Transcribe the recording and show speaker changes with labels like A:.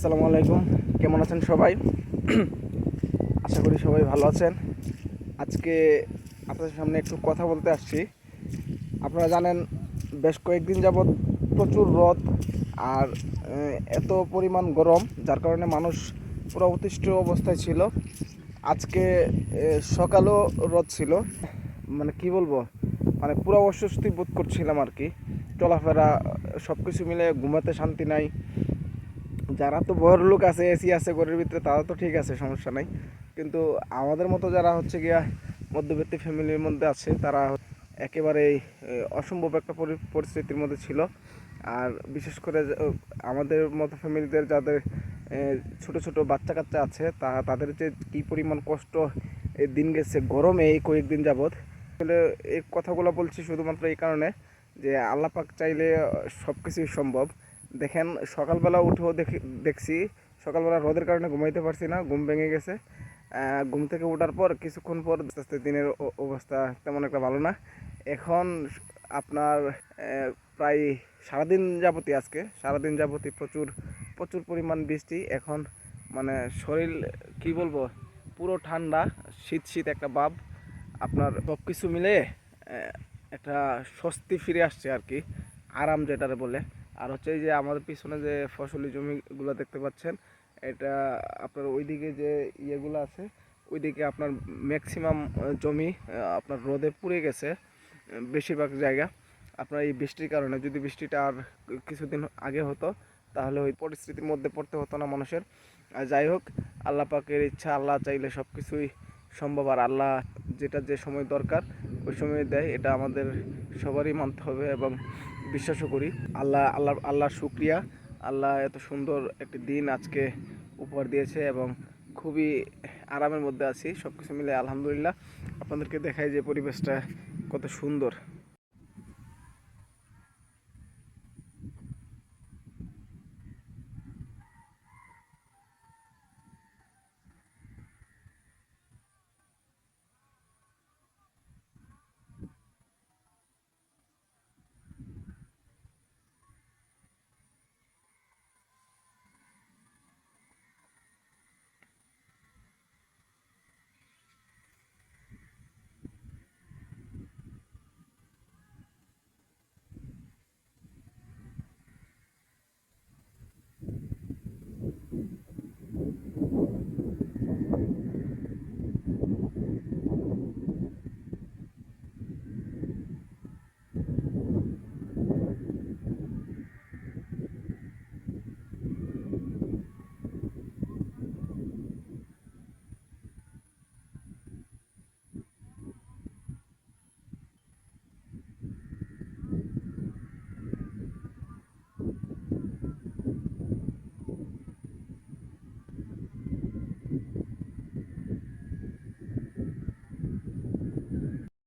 A: আসসালামু আলাইকুম। কেমন আছেন সবাই? আশা করি সবাই ভালো আছেন। আজকে আপনাদের সামনে একটু কথা বলতে আসছি। আপনারা জানেন, বেশ কয়েকদিন যাবৎ প্রচুর রোদ আর এত পরিমাণ গরম, যার কারণে মানুষ পুরো অতিষ্ঠ অবস্থায় ছিল। আজকে সকালও রোদ ছিল। মানে কি বলব? মানে পুরো অস্বস্তি বোধ করছিলাম আর কি। চলাফেরা সব কিছু মিলে ঘুমাতে শান্তি নাই। যারা তো বড় লোক আছে এসি আছে ঘরের ভিতরে তারা তো ঠিক আছে সমস্যা নাই। কিন্তু আমাদের মতো যারা হচ্ছে গিয়া মধ্যবিত্ত ফ্যামিলির মধ্যে আছে তারা একেবারেই এ, অসম্ভব একটা পরি- পরিস্থিতির মধ্যে ছিল। আর বিশেষ করে আমাদের মতো ফ্যামিলিদের যাদের ছোট ছোট বাচ্চা কাচ্চা আছে তা তাদের যে কী পরিমাণ কষ্ট দিন গেছে গরমে এই কয়েকদিন যাবৎ আসলে এই কথাগুলো বলছি শুধুমাত্র এই কারণে যে আল্লাপাক চাইলে সব কিছুই সম্ভব। দেখেন, সকালবেলা উঠেও দেখি, দেখছি, সকালবেলা রোদের কারণে ঘুমাইতে পারছি না, ঘুম ভেঙে গেছে। ঘুম থেকে ওঠার পর, কিছুক্ষণ পর আস্তে আস্তে দিনের অবস্থা তেমন একটা ভালো না। এখন আপনার প্রায় সারাদিন যাবতই আজকে, সারাদিন যাবতই প্রচুর প্রচুর পরিমাণ বৃষ্টি। এখন মানে শরীর, কি বলব, পুরো ঠান্ডা, শীত শীত একটা ভাব। আপনার সব কিছু মিলে একটা স্বস্তি ফিরে আসছে আর কি, আরাম যেটারে বলে। আর হচ্ছে এই যে আমাদের পিছনে যে ফসলি জমিগুলো দেখতে পাচ্ছেন, এটা আপনার ওইদিকে যে ইয়েগুলো আছে, ওইদিকে আপনার ম্যাক্সিমাম জমি আপনার রোদে পুড়ে গেছে বেশিরভাগ জায়গা। আপনার এই বৃষ্টির কারণে যদি বৃষ্টিটা আর কিছুদিন আগে হতো, তাহলে ওই পরিস্থিতির মধ্যে পড়তে হতো না মানুষের। আর যাই হোক, আল্লাহ পাকের ইচ্ছা, আল্লাহ চাইলে সব কিছুই সম্ভব। আর আল্লাহ যেটা যে সময় দরকার, ওই সময় দেয়, এটা আমাদের সবারই মানতে হবে এবং বিশ্বাসও করি। আল্লাহ আল্লাহ, আল্লাহর শুক্রিয়া। আল্লাহ এত সুন্দর একটি দিন আজকে উপহার দিয়েছে এবং খুবই আরামের মধ্যে আছি। সব কিছু মিলে আলহামদুলিল্লাহ। আপনাদেরকে দেখাই যে পরিবেশটা কত সুন্দর।